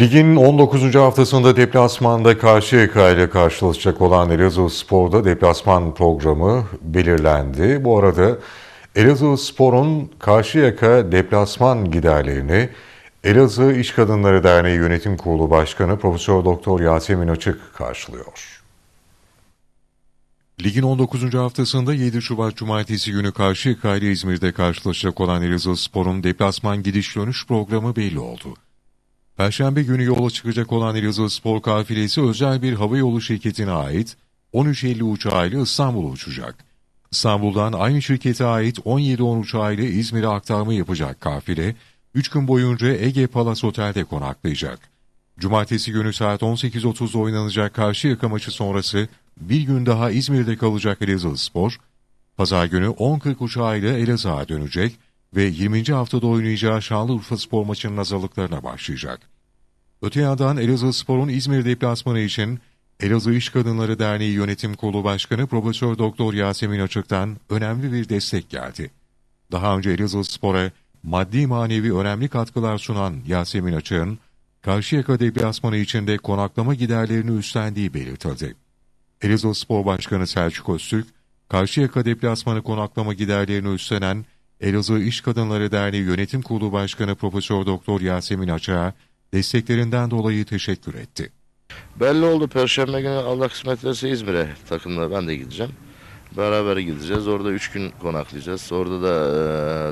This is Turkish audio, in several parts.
Ligin 19. haftasında deplasmanda Karşıyaka ile karşılaşacak olan Elazığ Spor'da deplasman programı belirlendi. Bu arada Elazığ Spor'un Karşıyaka deplasman giderlerini Elazığ İş Kadınları Derneği Yönetim Kurulu Başkanı Profesör Doktor Yasemin Açık karşılıyor. Ligin 19. haftasında 7 Şubat Cumartesi günü Karşıyaka ile İzmir'de karşılaşacak olan Elazığ Spor'un deplasman gidiş dönüş programı belli oldu. Perşembe günü yola çıkacak olan Elazığ Spor kafilesi özel bir havayolu şirketine ait 1350 uçağıyla İstanbul'a uçacak. İstanbul'dan aynı şirkete ait 17-10 uçağıyla İzmir'e aktarma yapacak kafile, 3 gün boyunca Ege Palace Otel'de konaklayacak. Cumartesi günü saat 18.30'da oynanacak Karşıyaka maçı sonrası bir gün daha İzmir'de kalacak Elazığ Spor, Pazar günü 10.40 uçağıyla Elazığ'a dönecek ve 20. haftada oynayacağı Şanlıurfa Spor maçının hazırlıklarına başlayacak. Öte yandan Elazığ Spor'un İzmir deplasmanı için Elazığ İş Kadınları Derneği Yönetim Kurulu Başkanı Profesör Doktor Yasemin Açık'tan önemli bir destek geldi. Daha önce Elazığ Spor'a maddi manevi önemli katkılar sunan Yasemin Açık'ın Karşıyaka deplasmanı içinde konaklama giderlerini üstlendiği belirtildi. Elazığ Spor Başkanı Selçuk Öztürk, Karşıyaka deplasmanı konaklama giderlerini üstlenen Elazığ İş Kadınları Derneği Yönetim Kurulu Başkanı Profesör Doktor Yasemin Açık'a desteklerinden dolayı teşekkür etti. Belli oldu. Perşembe günü Allah kısmet ederse İzmir'e takımla ben de gideceğim. Beraber gideceğiz. Orada üç gün konaklayacağız. Orada da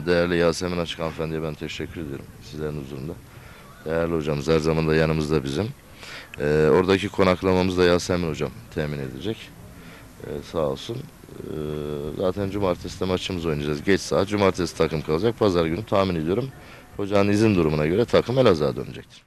e, değerli Yasemin Açık hanımefendiye ben teşekkür ediyorum sizlerin huzurunda. Değerli hocamız her zaman da yanımızda bizim. E, oradaki konaklamamızı da Yasemin hocam temin edecek. E, sağ olsun. E, zaten cumartesi de maçımızı oynayacağız. Geç saat. Cumartesi takım kalacak. Pazar günü tahmin ediyorum. Hocanın izin durumuna göre takım Elazığ'a dönecektir.